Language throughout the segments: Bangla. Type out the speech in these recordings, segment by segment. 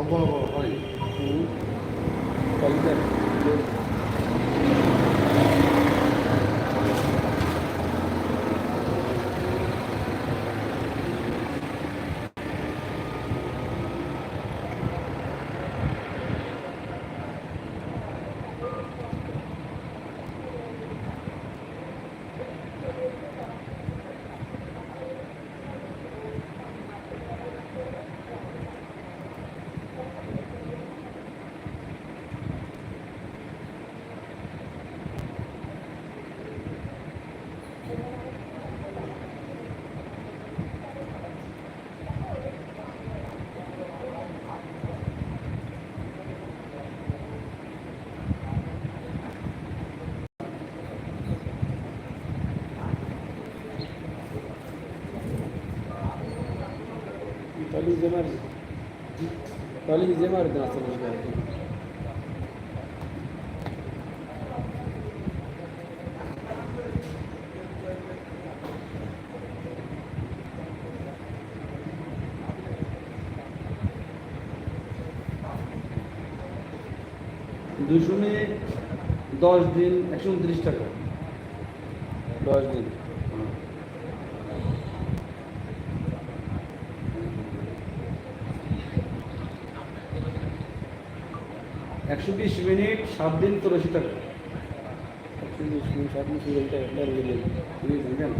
হব হয় কলিজার Tali Zemar. Tali Zemar da nasıl geldi? দুশো দশ দিন একশো উনত্রিশ টাকা দশ দিন একশো বিশ মিনিট সাত দিন চৌরাশি টাকা একশো বিশ মিনিট সাত দিন টাকা তেরো দিন বুঝেছেন কেন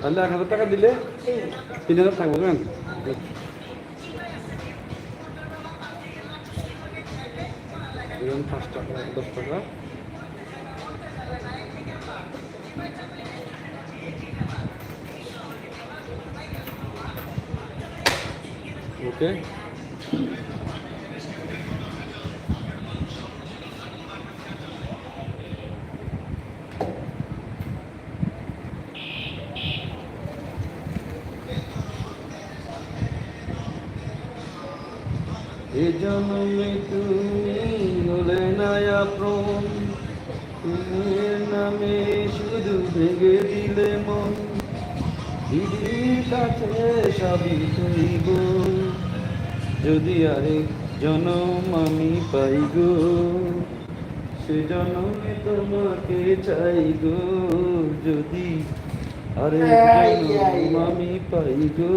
তাহলে এক হাজার টাকা দিলে তিন হাজার থাকবে দিলাম পাঁচ টাকা দশ টাকা। ওকে এ জন্মে তুমি হলে নয়া প্রম। তোমার নামে শুধু ভেঙে দিলে মন। দিদির কাছে সবই যদি আরেক জনম আমি পাই গো সে জনমে তোমাকে চাই গো। যদি আরেক জনম আমি পাই গো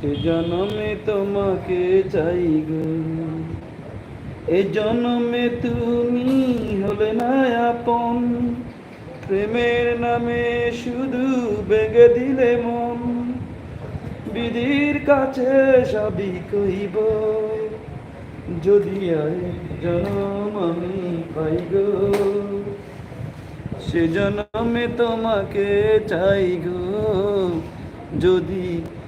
সে জনমে তোমাকে চাই গো। এ জনমে তুমি হলে না আপন। প্রেমের নামে শুধু বেগে দিলে মন। বিধির কাছে সবই কইব। যদি জনম আমি পাই গো। সে জনমে তোমাকে চাই গো। যদি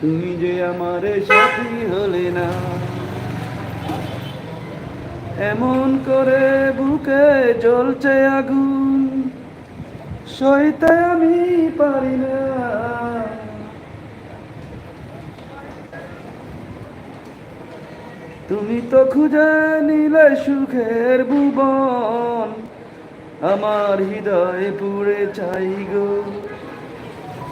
তুমি যে আমার সাথী হলে না। এমন করে বুকে জ্বলছে আগুন, সইতে আমি পারি না। তুমি তো খুঁজে নিলে সুখের ভুবন, আমার হৃদয় পুড়ে চাই গো।